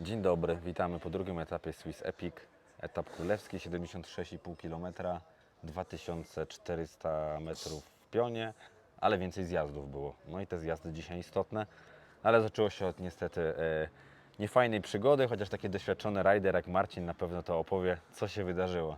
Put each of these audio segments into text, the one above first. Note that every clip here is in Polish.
Dzień dobry, witamy po drugim etapie Swiss Epic. Etap królewski 76,5 km, 2400 metrów w pionie, ale więcej zjazdów było. No i te zjazdy dzisiaj istotne, ale zaczęło się od niestety e, niefajnej przygody, chociaż taki doświadczony rider jak Marcin na pewno to opowie, co się wydarzyło.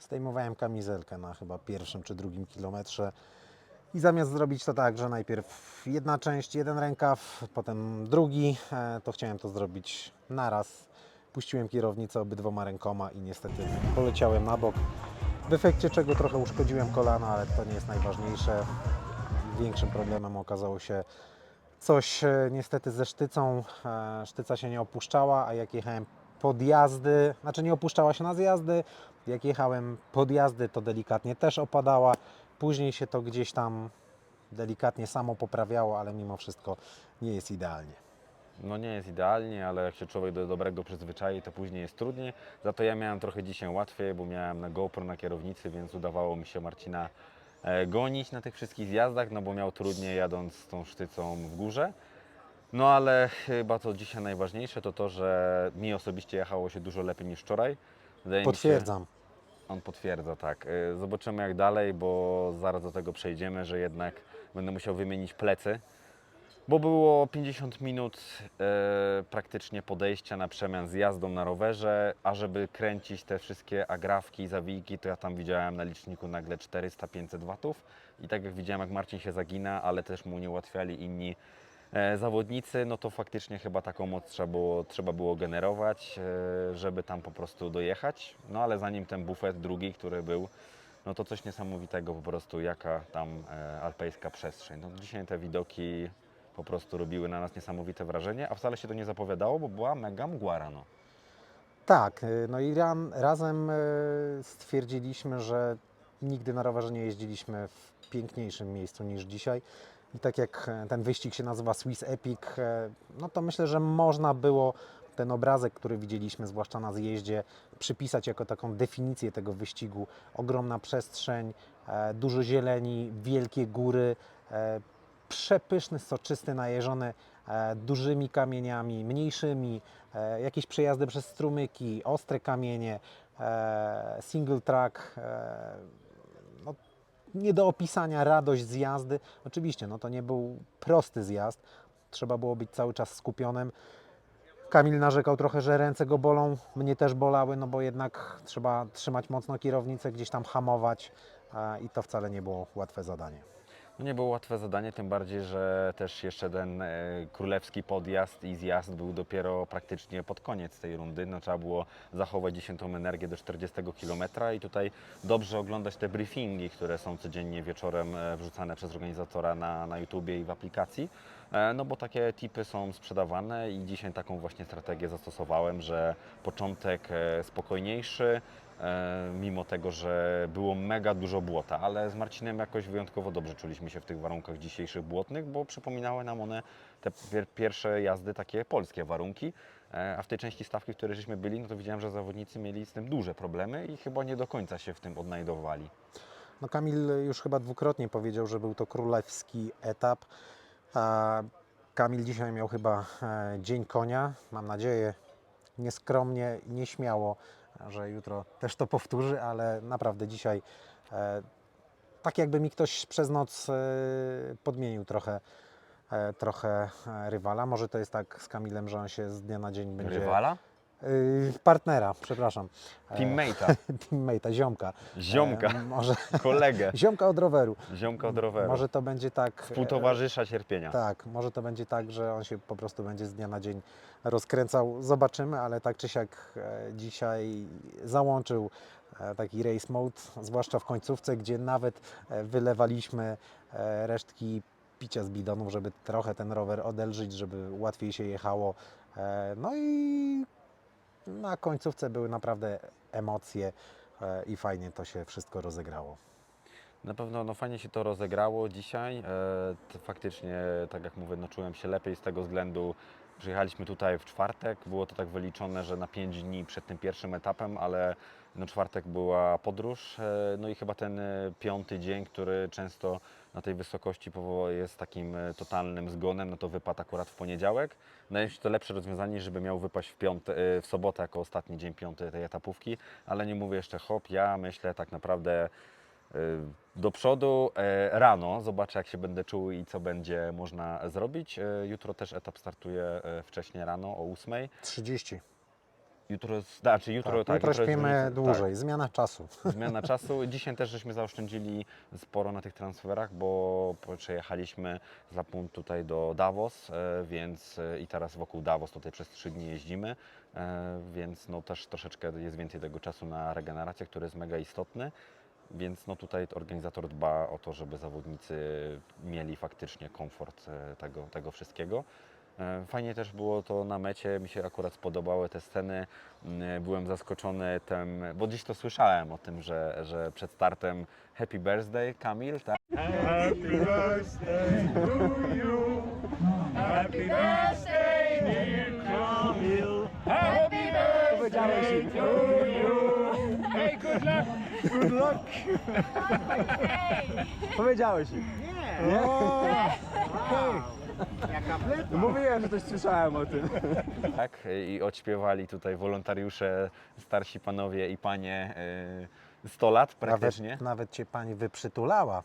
Zdejmowałem kamizelkę na chyba pierwszym czy drugim kilometrze i zamiast zrobić to tak, że najpierw jedna część, jeden rękaw, potem drugi, e, to chciałem to zrobić naraz. Puściłem kierownicę obydwoma rękoma i niestety poleciałem na bok. W efekcie czego trochę uszkodziłem kolano, ale to nie jest najważniejsze. Większym problemem okazało się coś e, niestety ze sztycą. E, Sztyca się nie opuszczała, a jak jechałem pod jazdy, znaczy nie opuszczała się na zjazdy, jak jechałem pod jazdy, to delikatnie też opadała. Później się to gdzieś tam delikatnie samo poprawiało, ale mimo wszystko nie jest idealnie. No nie jest idealnie, ale jak się człowiek do dobrego przyzwyczai, to później jest trudniej. Za to ja miałem trochę dzisiaj łatwiej, bo miałem na GoPro na kierownicy, więc udawało mi się Marcina e, gonić na tych wszystkich zjazdach, no bo miał trudniej jadąc z tą sztycą w górze. No ale chyba to dzisiaj najważniejsze to to, że mi osobiście jechało się dużo lepiej niż wczoraj. Wydaje Potwierdzam. On potwierdza, tak. Y, Zobaczymy jak dalej, bo zaraz do tego przejdziemy, że jednak będę musiał wymienić plecy. Bo było 50 minut e, praktycznie podejścia na przemian z jazdą na rowerze, a żeby kręcić te wszystkie agrafki, zawijki, to ja tam widziałem na liczniku nagle 400-500 watów. I tak jak widziałem, jak Marcin się zagina, ale też mu nie ułatwiali inni zawodnicy, no to faktycznie chyba taką moc trzeba było, trzeba było generować, e, żeby tam po prostu dojechać. No ale zanim ten bufet drugi, który był, no to coś niesamowitego po prostu, jaka tam e, alpejska przestrzeń. No dzisiaj te widoki po prostu robiły na nas niesamowite wrażenie, a wcale się to nie zapowiadało, bo była mega mgła rano. Tak, no i razem stwierdziliśmy, że nigdy na rowerze nie jeździliśmy w piękniejszym miejscu niż dzisiaj. I tak jak e, ten wyścig się nazywa Swiss Epic, e, no to myślę, że można było ten obrazek, który widzieliśmy, zwłaszcza na zjeździe, przypisać jako taką definicję tego wyścigu. Ogromna przestrzeń, e, dużo zieleni, wielkie góry, przepyszny, soczysty, najeżony dużymi kamieniami, mniejszymi, jakieś przejazdy przez strumyki, ostre kamienie, single track, nie do opisania radość z jazdy. Oczywiście, no to nie był prosty zjazd, trzeba było być cały czas skupionym. Kamil narzekał trochę, że ręce go bolą, mnie też bolały, no bo jednak trzeba trzymać mocno kierownicę, gdzieś tam hamować i to wcale nie było łatwe zadanie. Nie było łatwe zadanie, tym bardziej, że też jeszcze ten e, królewski podjazd i zjazd był dopiero praktycznie pod koniec tej rundy. No, trzeba było zachować dziesiątą energię do 40 km i tutaj dobrze oglądać te briefingi, które są codziennie wieczorem e, wrzucane przez organizatora na, na YouTubie i w aplikacji. E, No bo takie tipy są sprzedawane i dzisiaj taką właśnie strategię zastosowałem, że początek e, spokojniejszy, e, mimo tego, że było mega dużo błota, ale z Marcinem jakoś wyjątkowo dobrze czuliśmy się w tych warunkach dzisiejszych błotnych, bo przypominały nam one te pier pierwsze jazdy, takie polskie warunki, a w tej części stawki, w której żeśmy byli, no to widziałem, że zawodnicy mieli z tym duże problemy i chyba nie do końca się w tym odnajdowali. No Kamil już chyba dwukrotnie powiedział, że był to królewski etap. Kamil dzisiaj miał chyba e, dzień konia. Mam nadzieję, nieskromnie nieśmiało, że jutro też to powtórzy, ale naprawdę dzisiaj e, tak jakby mi ktoś przez noc e, podmienił trochę, trochę rywala. Może to jest tak z Kamilem, że on się z dnia na dzień będzie... Rywala? Y, partnera, przepraszam. E, Teammate'a, Teammate'a, ziomka. ziomka, E, może kolegę, ziomka od roweru. ziomka od roweru, Może to będzie tak. współtowarzysza cierpienia. e, Tak, może to będzie tak, że on się po prostu będzie z dnia na dzień rozkręcał. Zobaczymy, ale tak czy siak e, dzisiaj załączył e, taki race mode, zwłaszcza w końcówce, gdzie nawet e, wylewaliśmy e, resztki picia z bidonów, żeby trochę ten rower odelżyć, żeby łatwiej się jechało. E, No i na końcówce były naprawdę emocje e, i fajnie to się wszystko rozegrało. Na pewno no, fajnie się to rozegrało dzisiaj. E, faktycznie, tak jak mówię, no, czułem się lepiej z tego względu, Przyjechaliśmy tutaj w czwartek, było to tak wyliczone, że na 5 dni przed tym pierwszym etapem, ale no czwartek była podróż, e, no i chyba ten e, piąty dzień, który często na tej wysokości jest takim e, totalnym zgonem, no to wypadł akurat w poniedziałek. Mi się to lepsze rozwiązanie, żeby miał wypaść w, piąte, w sobotę jako ostatni dzień piąty tej etapówki, ale nie mówię jeszcze hop, ja myślę tak naprawdę do przodu rano, zobaczę jak się będę czuł i co będzie można zrobić. Jutro też etap startuje wcześniej rano o 8. 30. Jutro, jest- znaczy jutro, Tak, tak, jutro jest śpimy różnica- dłużej, zmiana czasu. Tak, zmiana czasu. Dzisiaj też żeśmy zaoszczędzili sporo na tych transferach, bo przejechaliśmy z Lapun tutaj do Davos, e, więc e, i teraz wokół Davos tutaj przez trzy dni jeździmy, e, więc no też troszeczkę jest więcej tego czasu na regenerację, który jest mega istotny. Więc no tutaj organizator dba o to, żeby zawodnicy mieli faktycznie komfort tego, tego wszystkiego. E, Fajnie też było to na mecie, mi się akurat spodobały te sceny. Mm, Byłem zaskoczony tym, bo dziś to słyszałem o tym, że, że przed startem Happy Birthday Kamil, tak? Happy birthday to you. Happy birthday, dear Camille. Happy birthday to you. Hey, good luck. Good luck. Powiedziałeś im. Nie. Nie? No Mówiłem, że coś słyszałem o tym. tak? I odśpiewali tutaj wolontariusze, starsi panowie i panie e, 100 lat praktycznie. Nawet, nawet cię pani wyprzytulała.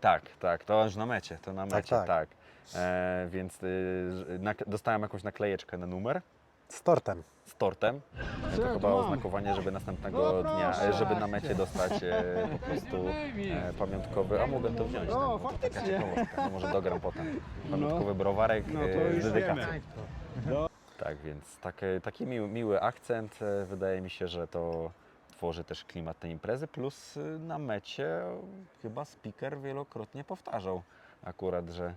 Tak, tak, to już na mecie, to na Tak, mecie, tak. tak. E, więc y, nak- dostałem jakąś naklejeczkę na numer. Z tortem. z tortem. To chyba oznakowanie, żeby następnego dnia, e, żeby na mecie dostać e, po prostu e, pamiątkowy, a mogę to wziąć. O, tak, bo to taka faktycznie. ciekawostka, to może dogram potem. Pamiątkowy browarek No to e, już z dedykacją. wiemy. Tak, więc taki, taki miły, miły akcent. e, Wydaje mi się, że to tworzy też klimat tej imprezy, plus y, na mecie chyba speaker wielokrotnie powtarzał akurat, że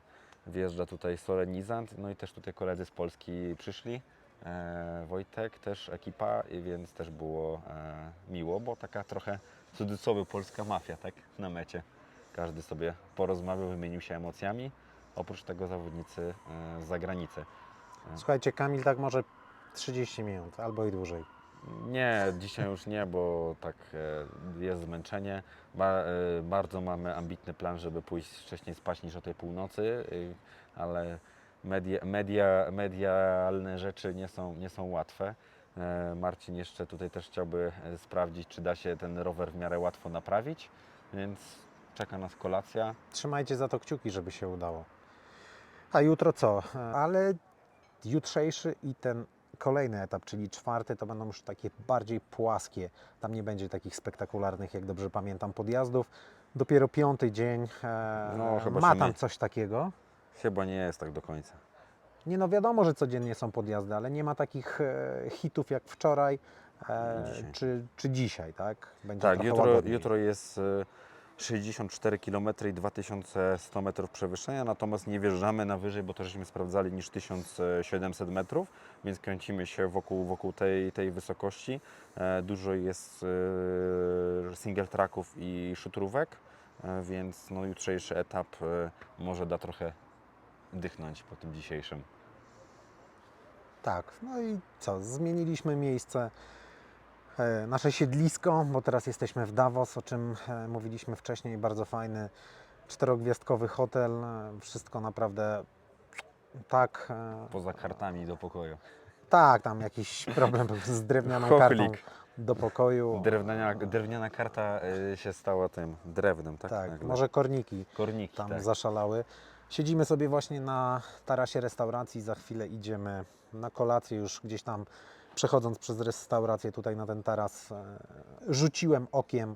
wjeżdża tutaj solenizant, no i też tutaj koledzy z Polski przyszli. E, Wojtek, też ekipa, więc też było e, miło, bo taka trochę w cudzysłowie polska mafia, tak, na mecie. Każdy sobie porozmawiał, wymienił się emocjami, oprócz tego zawodnicy e, z zagranicy. Słuchajcie, Kamil tak może 30 minut albo i dłużej. Nie, dzisiaj już nie, bo tak jest zmęczenie. Ba, bardzo mamy ambitny plan, żeby pójść wcześniej spać niż o tej północy, ale media, media, medialne rzeczy nie są, nie są łatwe. E, Marcin jeszcze tutaj też chciałby e, sprawdzić, czy da się ten rower w miarę łatwo naprawić, więc czeka nas kolacja. Trzymajcie za to kciuki, żeby się udało. A jutro co? Ale jutrzejszy i ten kolejny etap, czyli czwarty, to będą już takie bardziej płaskie. Tam nie będzie takich spektakularnych, jak dobrze pamiętam, podjazdów. Dopiero piąty dzień e, No, chyba ma tam my- coś takiego. Chyba nie jest tak do końca. Nie no wiadomo, że codziennie są podjazdy, ale nie ma takich e, hitów jak wczoraj e, Dzisiaj. czy, czy dzisiaj, tak? Będzie Tak, trochę jutro, łagodniej. jutro jest e, 64 km i 2100 metrów przewyższenia, natomiast nie wjeżdżamy na wyżej, bo to żeśmy sprawdzali niż 1700 metrów, więc kręcimy się wokół, wokół tej, tej wysokości. E, Dużo jest e, single tracków i szutrówek, e, więc no, jutrzejszy etap e, może da trochę dychnąć po tym dzisiejszym. Tak, no i co? Zmieniliśmy miejsce, e, nasze siedlisko, bo teraz jesteśmy w Davos, o czym e, mówiliśmy wcześniej. Bardzo fajny czterogwiazdkowy hotel. e, Wszystko naprawdę tak. Poza kartami do pokoju. Tak, tam jakiś problem był z drewnianą kartą do pokoju. Drewniana, drewniana karta się stała tym drewnem, tak? Tak, Nagle. może korniki korniki. tam tak. zaszalały. Siedzimy sobie właśnie na tarasie restauracji, za chwilę idziemy na kolację już gdzieś tam przechodząc przez restaurację tutaj na ten taras e, rzuciłem okiem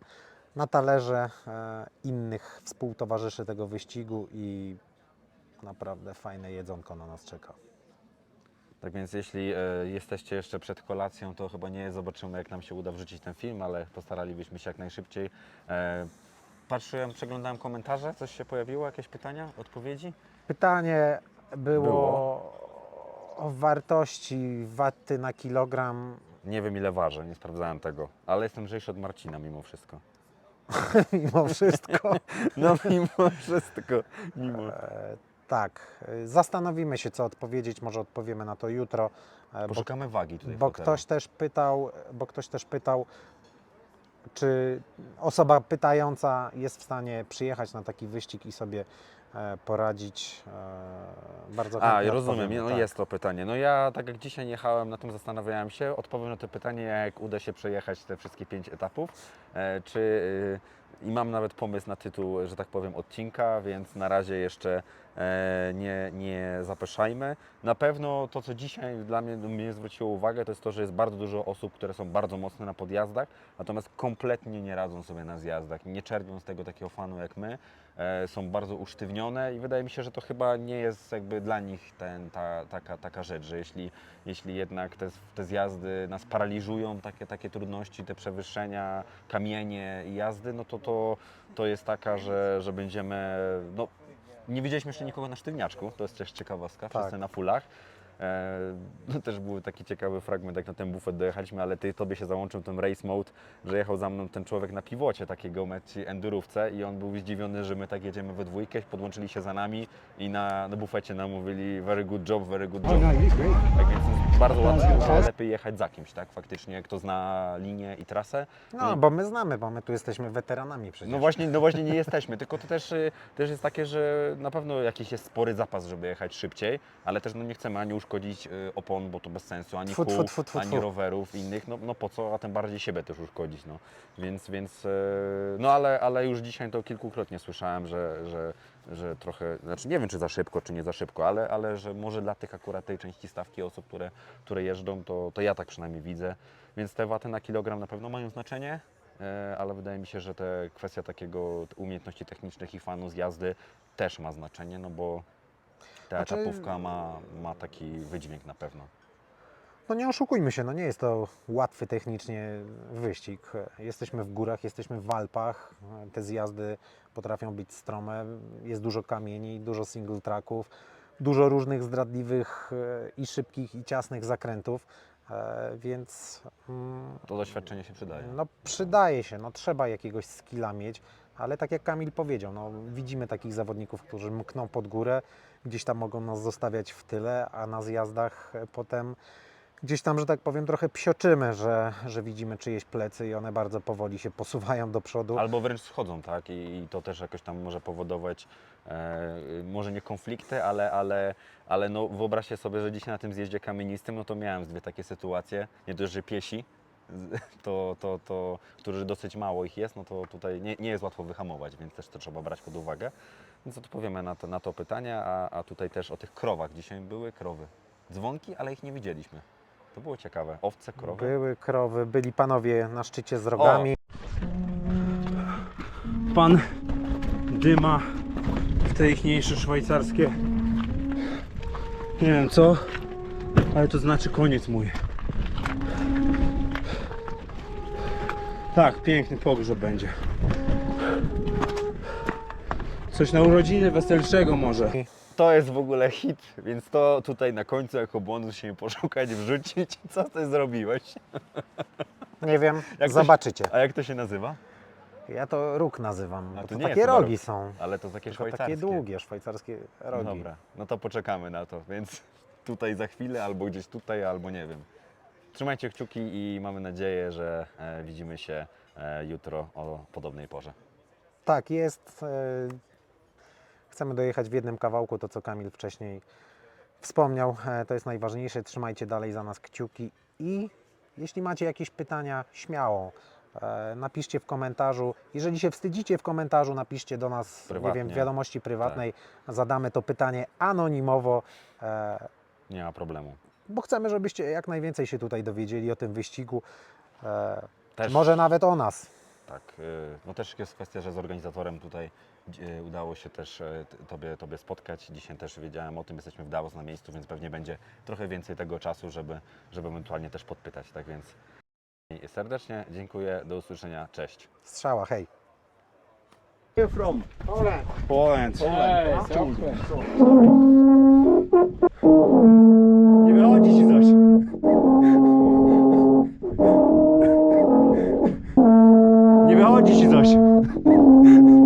na talerze e, innych współtowarzyszy tego wyścigu i naprawdę fajne jedzonko na nas czeka. Tak więc jeśli e, jesteście jeszcze przed kolacją, to chyba nie zobaczymy, jak nam się uda wrzucić ten film, ale postaralibyśmy się jak najszybciej. Patrzyłem, przeglądałem komentarze, coś się pojawiło, jakieś pytania, odpowiedzi? Pytanie było, Było. o wartości waty na kilogram Nie wiem ile ważę, nie sprawdzałem tego, ale jestem lżejszy od Marcina mimo wszystko. mimo wszystko. No mimo wszystko, mimo. E, Tak, zastanowimy się, co odpowiedzieć, może odpowiemy na to jutro. e, Bo, Poszukamy wagi tutaj w bo hotelu. ktoś też pytał, bo ktoś też pytał, czy osoba pytająca jest w stanie przyjechać na taki wyścig i sobie e, poradzić. e, Bardzo A, rozumiem, no tak. jest to pytanie. No ja tak jak dzisiaj jechałem, na tym zastanawiałem się, odpowiem na to pytanie, jak uda się przejechać te wszystkie pięć etapów, e, czy i mam nawet pomysł na tytuł, że tak powiem, odcinka, więc na razie jeszcze e, nie, nie zapeszajmy. Na pewno to, co dzisiaj dla mnie, mnie zwróciło uwagę, to jest to, że jest bardzo dużo osób, które są bardzo mocne na podjazdach, natomiast kompletnie nie radzą sobie na zjazdach, nie czerpią z tego takiego fanu jak my, są bardzo usztywnione i wydaje mi się, że to chyba nie jest jakby dla nich ten, ta, taka, taka rzecz, że jeśli, jeśli jednak te, te zjazdy nas paraliżują, takie, takie trudności, te przewyższenia, kamienie i jazdy, no to, to, to jest taka, że, że będziemy, no nie widzieliśmy jeszcze nikogo na sztywniaczku, to jest też ciekawostka, Tak. wszyscy na fulach. E, no też był taki ciekawy fragment, jak na ten bufet dojechaliśmy, ale ty, tobie się załączył ten race mode, że jechał za mną ten człowiek na piwocie takiego meci endurówce i on był zdziwiony, że my tak jedziemy we dwójkę, podłączyli się za nami i na, na bufecie nam mówili very good job, very good job. Tak więc jest bardzo łatwo, lepiej jechać za kimś, tak? Faktycznie, kto zna linię i trasę. No, i- bo my znamy, bo my tu jesteśmy weteranami przecież. no właśnie, no właśnie nie jesteśmy, tylko to też, y, też jest takie, że na pewno jakiś jest spory zapas, żeby jechać szybciej, ale też no nie chcemy ani uszkodzić y, opon, bo to bez sensu, ani Tfu, kół, tfu, tfu, tfu, ani tfu. rowerów innych, no, no po co, a tym bardziej siebie też uszkodzić, no. Więc, więc y, no ale, ale już dzisiaj to kilkukrotnie słyszałem, że, że, że trochę, znaczy nie wiem czy za szybko, czy nie za szybko, ale, ale że może dla tych akurat tej części stawki osób, które, które jeżdżą, to, to ja tak przynajmniej widzę, więc te waty na kilogram na pewno mają znaczenie, E, ale wydaje mi się, że te kwestia takiego umiejętności technicznych i fanu z jazdy też ma znaczenie, no bo ta Znaczy- etapówka ma, ma taki wydźwięk na pewno. No nie oszukujmy się, no nie jest to łatwy technicznie wyścig. Jesteśmy w górach, jesteśmy w Alpach, te zjazdy potrafią być strome, jest dużo kamieni, dużo single tracków, dużo różnych zdradliwych e, i szybkich i ciasnych zakrętów, e, więc mm, To doświadczenie się przydaje. no przydaje się, no trzeba jakiegoś skilla mieć, ale tak jak Kamil powiedział, no widzimy takich zawodników, którzy mkną pod górę, gdzieś tam mogą nas zostawiać w tyle, a na zjazdach potem gdzieś tam, że tak powiem, trochę psioczymy, że, że widzimy czyjeś plecy i one bardzo powoli się posuwają do przodu. Albo wręcz schodzą, tak? I, I to też jakoś tam może powodować, e, może nie konflikty, ale, ale, ale no wyobraźcie sobie, że dzisiaj na tym zjeździe kamienistym, no to miałem dwie takie sytuacje, nie dość, że piesi, to, to, to, którzy dosyć mało ich jest, no to tutaj nie, nie jest łatwo wyhamować, więc też to trzeba brać pod uwagę. Więc odpowiemy na to, na to pytanie, a, a tutaj też o tych krowach. Dzisiaj były krowy. Dzwonki, ale ich nie widzieliśmy. To było ciekawe. Owce, krowy. Były krowy, byli panowie na szczycie z rogami. Pan dyma w te ichniejsze szwajcarskie. Nie wiem co, ale to znaczy koniec mój. Tak, piękny pogrzeb będzie. Coś na urodziny weselszego może. To jest w ogóle hit, więc to tutaj na końcu jako bonus się poszukać, wrzucić. Co ty zrobiłeś? Nie wiem, Jak to zobaczycie. A jak to się nazywa? Ja to róg nazywam, A bo to to nie takie jest chyba rogi róg. są. Ale to takie Tylko szwajcarskie. takie długie szwajcarskie rogi. No dobra, no to poczekamy na to, więc tutaj za chwilę, albo gdzieś tutaj, albo nie wiem. Trzymajcie kciuki i mamy nadzieję, że e, widzimy się e, jutro o podobnej porze. Tak, jest. e, Chcemy dojechać w jednym kawałku, to co Kamil wcześniej wspomniał. To jest najważniejsze. Trzymajcie dalej za nas kciuki i jeśli macie jakieś pytania, śmiało. Napiszcie w komentarzu. Jeżeli się wstydzicie w komentarzu, napiszcie do nas, nie wiem, wiadomości prywatnej. Zadamy to pytanie anonimowo, Nie ma problemu. Bo chcemy, żebyście jak najwięcej się tutaj dowiedzieli o tym wyścigu. e, Też, Może nawet o nas. Tak, y, no też jest kwestia, że z organizatorem tutaj y, udało się też y, t- tobie, tobie spotkać. Dzisiaj też wiedziałem o tym, jesteśmy w Davos na miejscu, więc pewnie będzie trochę więcej tego czasu, żeby, żeby ewentualnie też podpytać. Tak więc serdecznie dziękuję, do usłyszenia, cześć. Strzała, hej. Poland. ました。